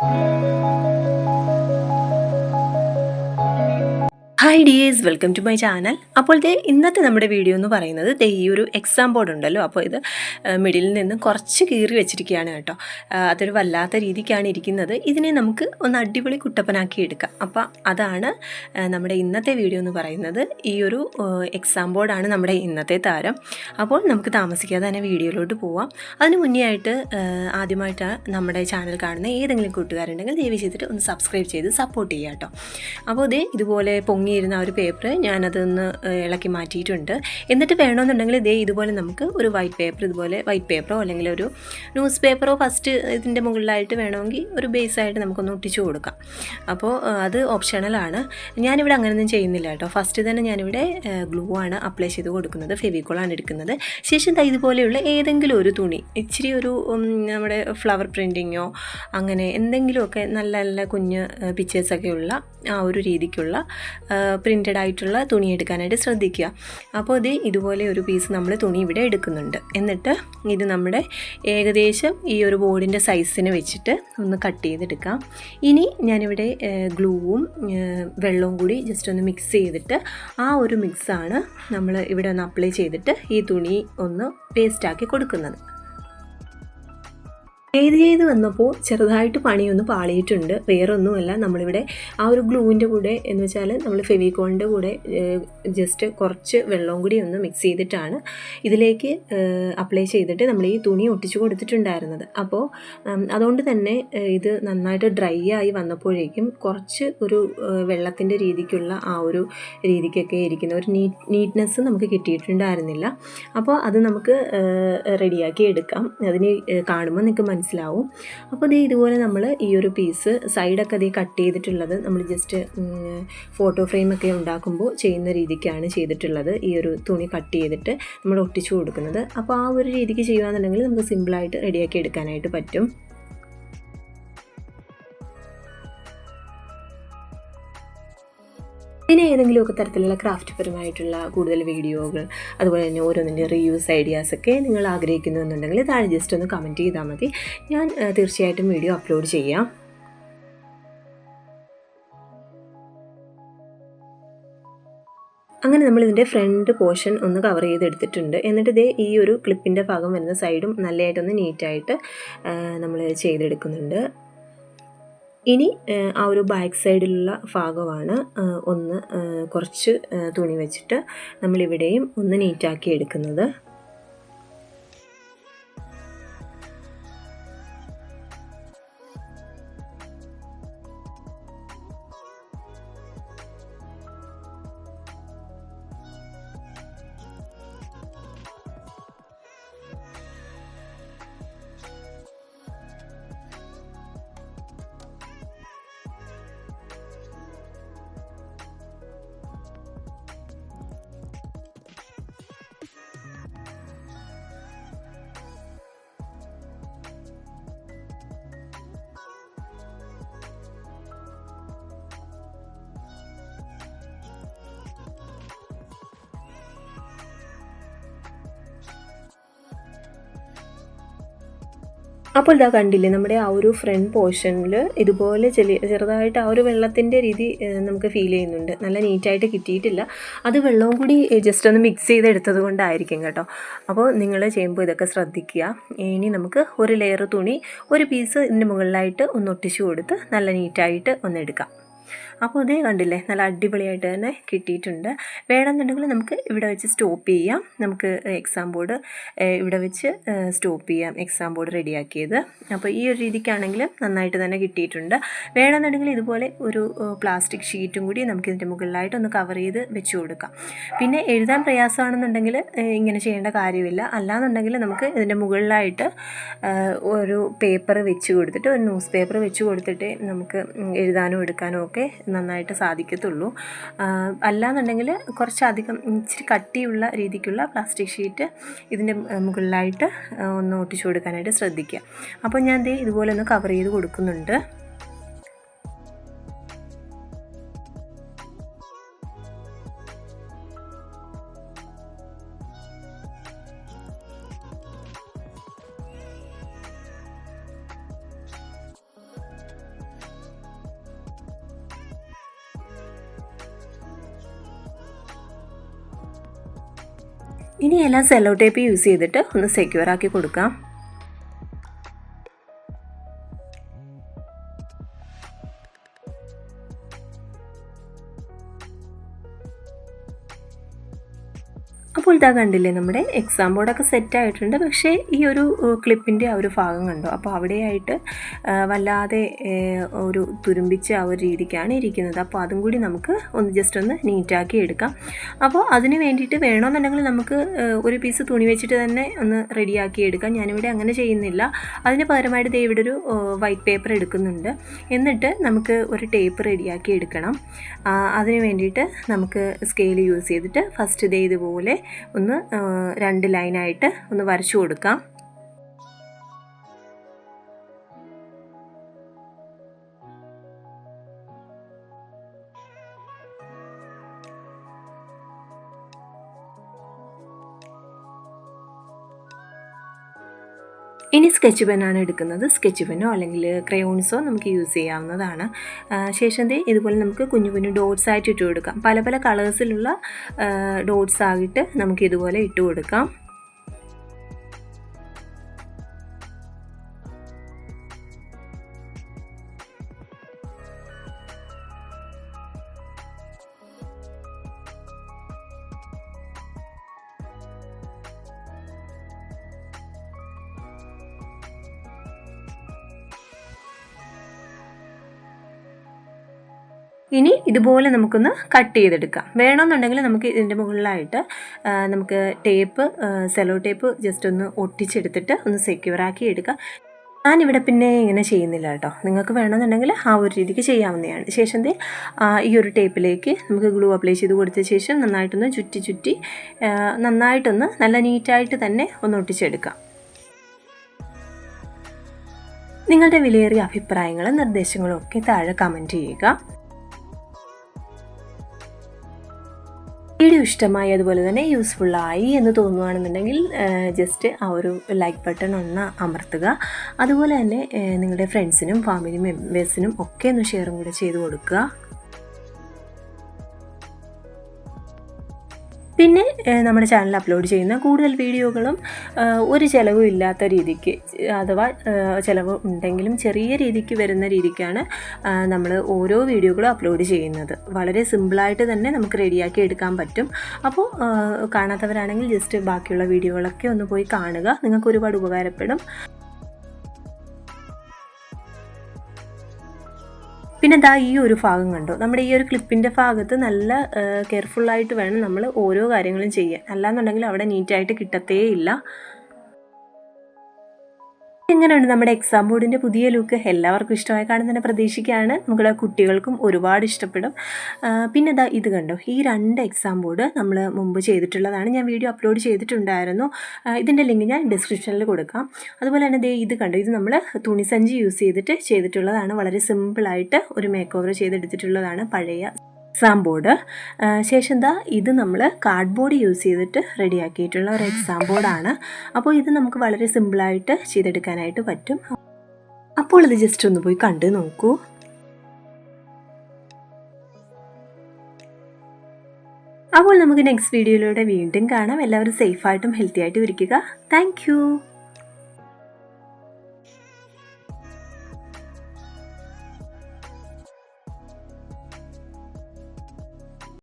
Thank you. Hi dears welcome to my channel അപ്പോൾ ദേ ഇന്നത്തെ നമ്മുടെ വീഡിയോ എന്ന് പറയുന്നത് ദേ ഈ ഒരു എക്സാം ബോർഡ് ഉണ്ടല്ലോ. അപ്പോൾ ഇത് മിഡിലിൽ നിന്ന് കുറച്ച് കീറി വെച്ചിരിക്കുകയാണ് കേട്ടോ. അതൊരു വല്ലാത്ത രീതിക്കാണ് ഇരിക്കുന്നത്. ഇതിനെ നമുക്ക് ഒന്ന് അടിപൊളി കുട്ടപ്പനാക്കി എടുക്കാം. അപ്പോൾ അതാണ് നമ്മുടെ ഇന്നത്തെ വീഡിയോ എന്ന് പറയുന്നത്. ഈ ഒരു എക്സാം ബോർഡാണ് നമ്മുടെ ഇന്നത്തെ താരം. അപ്പോൾ നമുക്ക് താമസിക്കാതെ തന്നെ വീഡിയോയിലോട്ട് പോവാം. അതിന് മുന്നേ ആയിട്ട് ആദ്യമായിട്ടാണ് ആദ്യമായിട്ട് നമ്മുടെ ചാനൽ കാണുന്ന ഏതെങ്കിലും കൂട്ടുകാരുണ്ടെങ്കിൽ ദയവ് ചെയ്തിട്ട് ഒന്ന് സബ്സ്ക്രൈബ് ചെയ്ത് സപ്പോർട്ട് ചെയ്യാം കേട്ടോ. അപ്പോൾ ഇതേ ഇതുപോലെ പൊങ്ങിയിരുന്ന ആ ഒരു പേപ്പർ ഞാനതൊന്ന് ഇളക്കി മാറ്റിയിട്ടുണ്ട്. എന്നിട്ട് വേണമെന്നുണ്ടെങ്കിൽ ഇതേ ഇതുപോലെ നമുക്ക് ഒരു വൈറ്റ് പേപ്പർ ഇതുപോലെ വൈറ്റ് പേപ്പറോ അല്ലെങ്കിൽ ഒരു ന്യൂസ് പേപ്പറോ ഫസ്റ്റ് ഇതിന്റെ മുകളിലായിട്ട് വേണമെങ്കിൽ ഒരു ബേസായിട്ട് നമുക്കൊന്ന് ഒട്ടിച്ചു കൊടുക്കാം. അപ്പോൾ അത് ഓപ്ഷണലാണ് ഞാനിവിടെ അങ്ങനെയൊന്നും ചെയ്യുന്നില്ല കേട്ടോ. ഫസ്റ്റ് തന്നെ ഞാനിവിടെ ഗ്ലൂ ആണ് അപ്ലൈ ചെയ്ത് കൊടുക്കുന്നത്. ഫെവിക്കോളാണ് എടുക്കുന്നത്. ശേഷം ഇതുപോലെയുള്ള ഏതെങ്കിലും ഒരു തുണി ഇച്ചിരി ഒരു നമ്മുടെ ഫ്ലവർ പ്രിന്റിങ്ങോ അങ്ങനെ എന്തെങ്കിലുമൊക്കെ നല്ല നല്ല കുഞ്ഞ് പിക്ചേഴ്സൊക്കെ ഉള്ള ആ ഒരു രീതിക്കുള്ള പ്രിന്റഡ് ആയിട്ടുള്ള തുണി എടുക്കാനായിട്ട് ശ്രദ്ധിക്കുക. അപ്പോൾ ഇത് ഇതുപോലെ ഒരു പീസ് നമ്മൾ തുണി ഇവിടെ എടുക്കുന്നുണ്ട്. എന്നിട്ട് ഇത് നമ്മുടെ ഏകദേശം ഈ ഒരു ബോർഡിന്റെ സൈസിന് വെച്ചിട്ട് ഒന്ന് കട്ട് ചെയ്തെടുക്കാം. ഇനി ഞാനിവിടെ ഗ്ലൂവും വെള്ളവും കൂടി ജസ്റ്റ് ഒന്ന് മിക്സ് ചെയ്തിട്ട് ആ ഒരു മിക്സാണ് നമ്മൾ ഇവിടെ ഒന്ന് അപ്ലൈ ചെയ്തിട്ട് ഈ തുണി ഒന്ന് പേസ്റ്റാക്കി കൊടുക്കുന്നത്. ചെയ്ത് ചെയ്ത് വന്നപ്പോൾ ചെറുതായിട്ട് പണിയൊന്ന് പാളിയിട്ടുണ്ട്. വേറൊന്നുമല്ല. നമ്മളിവിടെ ആ ഒരു ഗ്ലൂവിന്റെ കൂടെ എന്ന് വെച്ചാൽ നമ്മൾ ഫെവിക്കോളിന്റെ കൂടെ ജസ്റ്റ് കുറച്ച് വെള്ളവും കൂടി ഒന്ന് മിക്സ് ചെയ്തിട്ടാണ് ഇതിലേക്ക് അപ്ലൈ ചെയ്തിട്ട് നമ്മൾ ഈ തുണി ഒട്ടിച്ചു കൊടുത്തിട്ടുണ്ടായിരുന്നത്. അപ്പോൾ അതുകൊണ്ട് തന്നെ ഇത് നന്നായിട്ട് ഡ്രൈ ആയി വന്നപ്പോഴേക്കും കുറച്ച് ഒരു വെള്ളത്തിന്റെ രീതിക്കുള്ള ആ ഒരു രീതിക്കൊക്കെ ഇരിക്കുന്ന ഒരു നീറ്റ് നീറ്റ്നെസ് നമുക്ക് കിട്ടിയിട്ടുണ്ടായിരുന്നില്ല. അപ്പോൾ അത് നമുക്ക് റെഡിയാക്കി എടുക്കാം. അതിന് കാണുമ്പോൾ നിങ്ങൾക്ക് മനസ്സിലാവും. അപ്പോൾ ദേ ഇതുപോലെ നമ്മൾ ഈ ഒരു പീസ് സൈഡൊക്കെ ദേ കട്ട് ചെയ്തിട്ടുള്ളത് നമ്മൾ ജസ്റ്റ് ഫോട്ടോ ഫ്രെയിമൊക്കെ ഉണ്ടാക്കുമ്പോൾ ചെയ്യുന്ന രീതിക്കാണ് ചെയ്തിട്ടുള്ളത്. ഈ ഒരു തുണി കട്ട് ചെയ്തിട്ട് നമ്മൾ ഒട്ടിച്ചു കൊടുക്കുന്നത്. അപ്പോൾ ആ ഒരു രീതിക്ക് ചെയ്യുകയാണെന്നുണ്ടെങ്കിൽ നമുക്ക് സിമ്പിളായിട്ട് റെഡിയാക്കി എടുക്കാനായിട്ട് പറ്റും. പിന്നെ ഏതെങ്കിലുമൊക്കെ തരത്തിലുള്ള ക്രാഫ്റ്റ് പരമായിട്ടുള്ള കൂടുതൽ വീഡിയോകൾ അതുപോലെ തന്നെ ഓരോന്നിന്റെ റീയൂസ് ഐഡിയാസ് ഒക്കെ നിങ്ങൾ ആഗ്രഹിക്കുന്നു എന്നുണ്ടെങ്കിൽ താഴെ ജസ്റ്റ് ഒന്ന് കമന്റ് ചെയ്താൽ മതി. ഞാൻ തീർച്ചയായിട്ടും വീഡിയോ അപ്ലോഡ് ചെയ്യാം. അങ്ങനെ നമ്മൾ ഇതിന്റെ ഫ്രണ്ട് പോർഷൻ ഒന്ന് കവർ ചെയ്തെടുത്തിട്ടുണ്ട്. എന്നിട്ട് ഇതേ ഈ ഒരു ക്ലിപ്പിന്റെ ഭാഗം വരുന്ന സൈഡും നല്ലതായിട്ടൊന്ന് നീറ്റായിട്ട് നമ്മൾ ചെയ്തെടുക്കുന്നുണ്ട്. ഇനി ആ, ഒരു ബാക്ക് സൈഡിലുള്ള ഭാഗമാണ് ഒന്ന് കുറച്ച് തുണി വെച്ചിട്ട് നമ്മളിവിടെയും ഒന്ന് നീറ്റാക്കി എടുക്കുന്നത്. അപ്പോൾ ഇതാ കണ്ടില്ലേ നമ്മുടെ ആ ഒരു ഫ്രണ്ട് പോർഷനിൽ ഇതുപോലെ ചെറിയ ചെറുതായിട്ട് ആ ഒരു വെള്ളത്തിന്റെ രീതി നമുക്ക് ഫീൽ ചെയ്യുന്നുണ്ട്. നല്ല നീറ്റായിട്ട് കിട്ടിയിട്ടില്ല. അത് വെള്ളവും കൂടി ജസ്റ്റ് ഒന്ന് മിക്സ് ചെയ്തെടുത്തത് കൊണ്ടായിരിക്കും കേട്ടോ. അപ്പോൾ നിങ്ങൾ ചെയ്യുമ്പോൾ ഇതൊക്കെ ശ്രദ്ധിക്കുക. ഇനി നമുക്ക് ഒരു ലെയർ തുണി ഒരു പീസ് ഇതിന്റെ മുകളിലായിട്ട് ഒന്ന് ഒട്ടിച്ചു കൊടുത്ത് നല്ല നീറ്റായിട്ട് ഒന്ന് എടുക്കാം. അപ്പോൾ ഇതേ കണ്ടില്ലേ നല്ല അടിപൊളിയായിട്ട് തന്നെ കിട്ടിയിട്ടുണ്ട്. വേണമെന്നുണ്ടെങ്കിൽ നമുക്ക് ഇവിടെ വെച്ച് സ്റ്റോപ്പ് ചെയ്യാം. നമുക്ക് എക്സാം ബോർഡ് ഇവിടെ വെച്ച് സ്റ്റോപ്പ് ചെയ്യാം എക്സാം ബോർഡ് റെഡിയാക്കിയത്. അപ്പോൾ ഈ ഒരു രീതിക്കാണെങ്കിൽ നന്നായിട്ട് തന്നെ കിട്ടിയിട്ടുണ്ട്. വേണമെന്നുണ്ടെങ്കിൽ ഇതുപോലെ ഒരു പ്ലാസ്റ്റിക് ഷീറ്റും കൂടി നമുക്ക് ഇതിന്റെ മുകളിലായിട്ട് ഒന്ന് കവർ ചെയ്ത് വെച്ച് കൊടുക്കാം. പിന്നെ എഴുതാൻ പ്രയാസമാണെന്നുണ്ടെങ്കിൽ ഇങ്ങനെ ചെയ്യേണ്ട കാര്യമില്ല. അല്ലാന്നുണ്ടെങ്കിൽ നമുക്ക് ഇതിന്റെ മുകളിലായിട്ട് ഒരു പേപ്പർ വെച്ച് കൊടുത്തിട്ട് ഒരു ന്യൂസ് പേപ്പർ വെച്ച് കൊടുത്തിട്ട് നമുക്ക് എഴുതാനും എടുക്കാനോ ഒക്കെ നന്നായിട്ട് സാധിക്കത്തുള്ളൂ. അല്ലാന്നുണ്ടെങ്കിൽ കുറച്ചധികം ഇച്ചിരി കട്ടിയുള്ള രീതിക്കുള്ള പ്ലാസ്റ്റിക് ഷീറ്റ് ഇതിന്റെ മുകളിലായിട്ട് ഒന്ന് ഒട്ടിച്ചു കൊടുക്കാനായിട്ട് ശ്രദ്ധിക്കുക. അപ്പോൾ ഞാൻ ഇതുപോലെ ഒന്ന് കവർ ചെയ്ത് കൊടുക്കുന്നുണ്ട്. ഇനി എല്ലാം സെല്ലോ ടേപ്പ് യൂസ് ചെയ്തിട്ട് ഒന്ന് സെക്യൂർ ആക്കി കൊടുക്കാം. അപ്പോൾ ഇതാ കണ്ടില്ലേ നമ്മുടെ എക്സാം ബോർഡൊക്കെ സെറ്റ് ആയിട്ടുണ്ട്. പക്ഷേ ഈ ഒരു ക്ലിപ്പിന്റെ ആ ഒരു ഭാഗം കണ്ടോ? അപ്പോൾ അവിടെയായിട്ട് വല്ലാതെ ഒരു തുരുമ്പിച്ച് ആ ഒരു രീതിക്കാണ് ഇരിക്കുന്നത്. അപ്പോൾ അതും കൂടി നമുക്ക് ഒന്ന് ജസ്റ്റ് ഒന്ന് നീറ്റാക്കി എടുക്കാം. അപ്പോൾ അതിന് വേണ്ടിയിട്ട് വേണമെന്നുണ്ടെങ്കിൽ നമുക്ക് ഒരു പീസ് തുണി വെച്ചിട്ട് തന്നെ ഒന്ന് റെഡിയാക്കി എടുക്കാം. ഞാനിവിടെ അങ്ങനെ ചെയ്യുന്നില്ല. അതിന് പകരമായിട്ട് ദേ ഇവിടെ ഒരു വൈറ്റ് പേപ്പർ എടുക്കുന്നുണ്ട്. എന്നിട്ട് നമുക്ക് ഒരു ടേപ്പ് റെഡിയാക്കി എടുക്കണം. അതിന് വേണ്ടിയിട്ട് നമുക്ക് സ്കെയിൽ യൂസ് ചെയ്തിട്ട് ഫസ്റ്റ് ഇതേ ഇതുപോലെ ഒന്ന് രണ്ട് ലൈനായിട്ട് ഒന്ന് വരച്ചു കൊടുക്കാം. ഇനി സ്കെച്ച് പെന്നാണ് എടുക്കുന്നത്. സ്കെച്ച് പെനോ അല്ലെങ്കിൽ ക്രയോൺസോ നമുക്ക് യൂസ് ചെയ്യാവുന്നതാണ്. ശേഷം ഇതുപോലെ നമുക്ക് കുഞ്ഞു കുഞ്ഞു ഡോട്ട്സ് ആയിട്ട് ഇട്ട് കൊടുക്കാം. പല പല കളേഴ്സിലുള്ള ഡോട്ട്സ് ആയിട്ട് നമുക്ക് ഇതുപോലെ ഇട്ട് കൊടുക്കാം. ഇനി ഇതുപോലെ നമുക്കൊന്ന് കട്ട് ചെയ്തെടുക്കാം. വേണമെന്നുണ്ടെങ്കിൽ നമുക്ക് ഇതിന്റെ മുകളിലായിട്ട് നമുക്ക് ടേപ്പ് സെലോ ടേപ്പ് ജസ്റ്റ് ഒന്ന് ഒട്ടിച്ചെടുത്തിട്ട് ഒന്ന് സെക്യൂർ ആക്കി എടുക്കാം. ഞാനിവിടെ പിന്നെ ഇങ്ങനെ ചെയ്യുന്നില്ല കേട്ടോ. നിങ്ങൾക്ക് വേണമെന്നുണ്ടെങ്കിൽ ആ ഒരു രീതിക്ക് ചെയ്യാവുന്നതാണ്. ശേഷം ഈ ഒരു ടേപ്പിലേക്ക് നമുക്ക് ഗ്ലൂ അപ്ലൈ ചെയ്ത് കൊടുത്ത ശേഷം നന്നായിട്ടൊന്ന് ചുറ്റി ചുറ്റി നന്നായിട്ടൊന്ന് നല്ല നീറ്റായിട്ട് തന്നെ ഒന്ന് ഒട്ടിച്ചെടുക്കാം. നിങ്ങളുടെ വിലയേറിയ അഭിപ്രായങ്ങളും നിർദ്ദേശങ്ങളും ഒക്കെ താഴെ കമന്റ് ചെയ്യുക. വീഡിയോ ഇഷ്ടമായി അതുപോലെ തന്നെ യൂസ്ഫുൾ ആയി എന്ന് തോന്നുകയാണെന്നുണ്ടെങ്കിൽ ജസ്റ്റ് ആ ഒരു ലൈക്ക് ബട്ടൺ ഒന്ന് അമർത്തുക. അതുപോലെ തന്നെ നിങ്ങളുടെ ഫ്രണ്ട്സിനും ഫാമിലി മെമ്പേഴ്സിനും ഒക്കെ ഒന്ന് ഷെയറും കൂടെ ചെയ്ത് കൊടുക്കുക. പിന്നെ നമ്മുടെ ചാനൽ അപ്ലോഡ് ചെയ്യുന്ന കൂടുതൽ വീഡിയോകളും ഒരു ചിലവും ഇല്ലാത്ത രീതിക്ക് അഥവാ ചിലവ് ഉണ്ടെങ്കിലും ചെറിയ രീതിക്ക് വരുന്ന രീതിക്കാണ് നമ്മൾ ഓരോ വീഡിയോകളും അപ്ലോഡ് ചെയ്യുന്നത്. വളരെ സിമ്പിളായിട്ട് തന്നെ നമുക്ക് റെഡിയാക്കി എടുക്കാൻ പറ്റും. അപ്പോൾ കാണാത്തവരാണെങ്കിൽ ജസ്റ്റ് ബാക്കിയുള്ള വീഡിയോകളൊക്കെ ഒന്ന് പോയി കാണുക. നിങ്ങൾക്ക് ഒരുപാട് ഉപകാരപ്പെടും. പിന്നെ ദാ ഈ ഒരു ഭാഗം കണ്ടോ? നമ്മുടെ ഈ ഒരു ക്ലിപ്പിന്റെ ഭാഗത്ത് നല്ല കെയർഫുള്ളായിട്ട് വേണം നമ്മൾ ഓരോ കാര്യങ്ങളും ചെയ്യാൻ. അല്ലാന്നുണ്ടെങ്കിൽ അവിടെ നീറ്റായിട്ട് കിട്ടത്തേ ഇല്ല എങ്ങനെയുണ്ട് നമ്മുടെ എക്സാം ബോർഡിന്റെ പുതിയ ലുക്ക് എല്ലാവർക്കും ഇഷ്ടമായി കാണുന്നതിനെ പ്രതീക്ഷിക്കുകയാണ്. നമ്മുടെ കുട്ടികൾക്കും ഒരുപാട് ഇഷ്ടപ്പെടും. പിന്നെ ഇതാ ഇത് കണ്ടോ? ഈ രണ്ട് എക്സാം ബോർഡ് നമ്മൾ മുമ്പ് ചെയ്തിട്ടുള്ളതാണ്. ഞാൻ വീഡിയോ അപ്ലോഡ് ചെയ്തിട്ടുണ്ടായിരുന്നു. ഇതിന്റെ ലിങ്ക് ഞാൻ ഡിസ്ക്രിപ്ഷനിൽ കൊടുക്കാം. അതുപോലെ തന്നെ ദേ ഇത് കണ്ടോ? ഇത് നമ്മൾ തുണിസഞ്ചി യൂസ് ചെയ്തിട്ട് ചെയ്തിട്ടുള്ളതാണ്. വളരെ സിമ്പിളായിട്ട് ഒരു മേക്ക് ഓവർ ചെയ്തെടുത്തിട്ടുള്ളതാണ് പഴയ എക്സാം ബോർഡ് ശേഷം ദാ ഇത് നമ്മൾ കാർഡ് ബോർഡ് യൂസ് ചെയ്തിട്ട് റെഡിയാക്കിയിട്ടുള്ള ഒരു എക്സാം ബോർഡാണ് അപ്പോൾ ഇത് നമുക്ക് വളരെ സിമ്പിളായിട്ട് ചെയ്തെടുക്കാനായിട്ട് പറ്റും. അപ്പോൾ ഇത് ജസ്റ്റ് ഒന്ന് പോയി കണ്ട് നോക്കൂ. അപ്പോൾ നമുക്ക് നെക്സ്റ്റ് വീഡിയോയിലൂടെ വീണ്ടും കാണാം. എല്ലാവരും സേഫായിട്ടും ഹെൽത്തി ആയിട്ടും ഇരിക്കുക. താങ്ക്